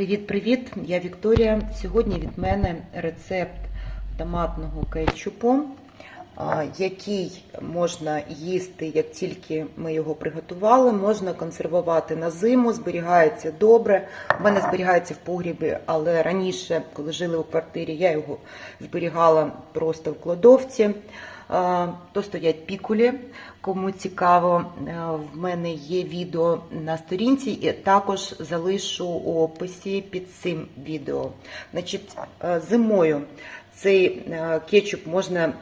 Привіт-привіт! Я Вікторія. Сьогодні від мене рецепт томатного кетчупу, який можна їсти, як тільки ми його приготували. Можна консервувати на зиму, зберігається добре. У мене зберігається в погрібі, але раніше, коли жили у квартирі, я його зберігала просто в кладовці. А, То стоять пікулі. Кому цікаво, е, в мене є відео на сторінці, і також залишу у описі під цим відео. Значить, е, зимою цей е, кетчуп можна е,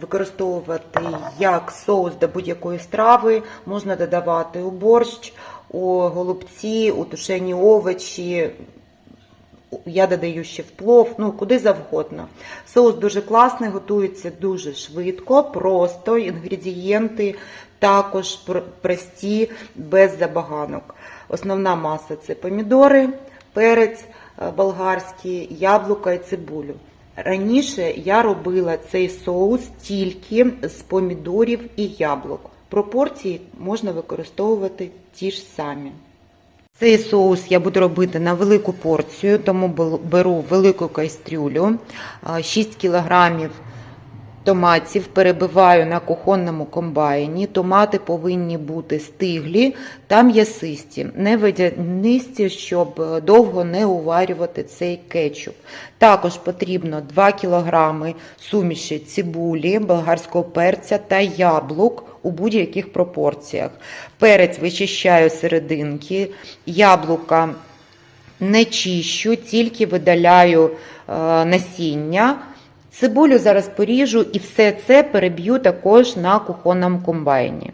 використовувати як соус до будь-якої страви, можна додавати у борщ, у голубці, у тушені овочі. Я додаю ще в плов, ну куди завгодно. Соус дуже класний, готується дуже швидко, просто інгредієнти також прості, без забаганок. Основна маса це помідори, перець е, болгарський, яблука і цибулю. Раніше я робила цей соус тільки з помідорів і яблук. Пропорції можна використовувати ті ж самі. Цей соус я буду робити на велику порцію, тому беру велику кастрюлю, 6 кілограмів томатів перебиваю на кухонному комбайні. Томати повинні бути стиглі та м'ясисті, не водянисті, щоб е, довго не уварювати цей кетчуп. Також потрібно 2 кілограми суміші цибулі, болгарського перця та яблук у будь-яких пропорціях. Перець вичищаю серединки, яблука не чищу, тільки видаляю е, насіння. Цибулю зараз поріжу і все це переб'ю також на кухонному комбайні.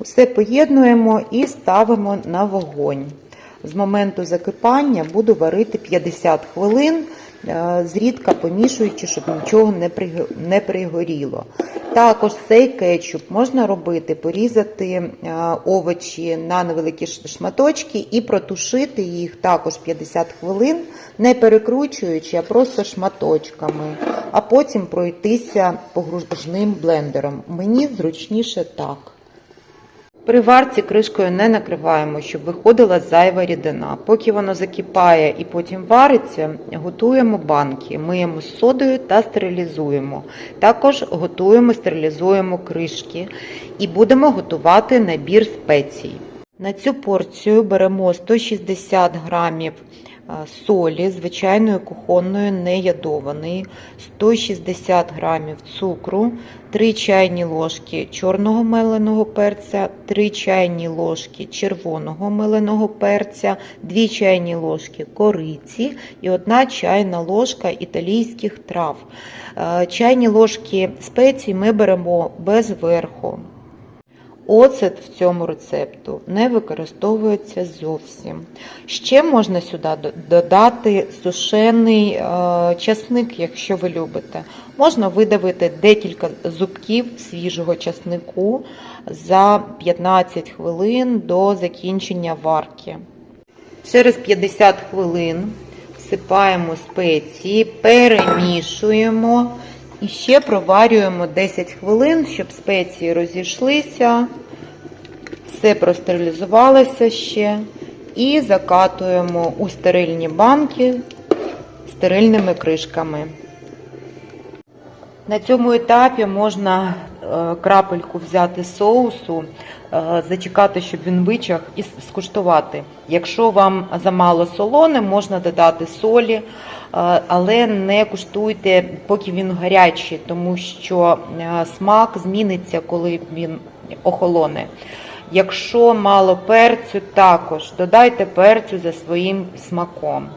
Все поєднуємо і ставимо на вогонь. З моменту закипання буду варити 50 хвилин, зрідка помішуючи, щоб нічого не приго- пригоріло. Також цей кетчуп можна робити, порізати е, овочі на невеликі шматочки і протушити їх також 50 хвилин, не перекручуючи, а просто шматочками, а потім пройтися погружним блендером. Мені зручніше так. При варці кришкою не накриваємо, щоб виходила зайва рідина. Поки воно закипає і потім вариться, готуємо банки, миємо з содою та стерилізуємо. Також готуємо, стерилізуємо кришки і будемо готувати набір спецій. На цю порцію беремо 160 грамів солі, звичайної кухонної, не ядованої, 160 грамів цукру, 3 чайні ложки чорного меленого перця, 3 чайні ложки червоного меленого перця, 2 чайні ложки кориці і 1 чайна ложка італійських трав. Е, Чайні ложки спецій ми беремо без верху. Оцет в цьому рецепту не використовується зовсім. Ще можна сюди додати сушений е, часник, якщо ви любите. Можна видавити декілька зубків свіжого часнику за 15 хвилин до закінчення варки. Через 50 хвилин всипаємо спеції, перемішуємо і ще проварюємо 10 хвилин, щоб спеції розійшлися, все простерилізувалося ще і закатуємо у стерильні банки стерильними кришками. На цьому етапі можна е, крапельку взяти соусу, е, зачекати, щоб він вичах, і скуштувати. Якщо вам замало солоне, можна додати солі, е, але не куштуйте, поки він гарячий, тому що смак зміниться, коли він охолоне. Якщо мало перцю, також додайте перцю за своїм смаком.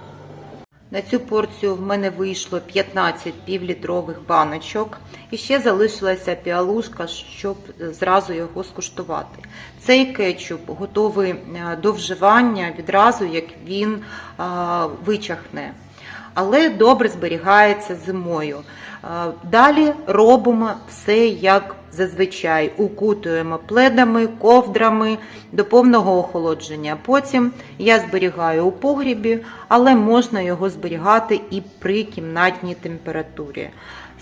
На цю порцію в мене вийшло 15 півлітрових баночок. І ще залишилася піалушка, щоб зразу його скуштувати. Цей кетчуп готовий е, до вживання відразу, як він е, вичахне. Але добре зберігається зимою. Е, Далі робимо все як зазвичай. Укутуємо пледами, ковдрами до повного охолодження. Потім я зберігаю у погрібі, але можна його зберігати і при кімнатній температурі.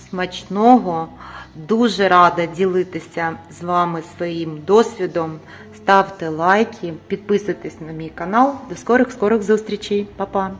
Смачного, дуже рада ділитися з вами своїм досвідом. Ставте лайки, підписуйтесь на мій канал. До скорих скорих зустрічей. Па-па!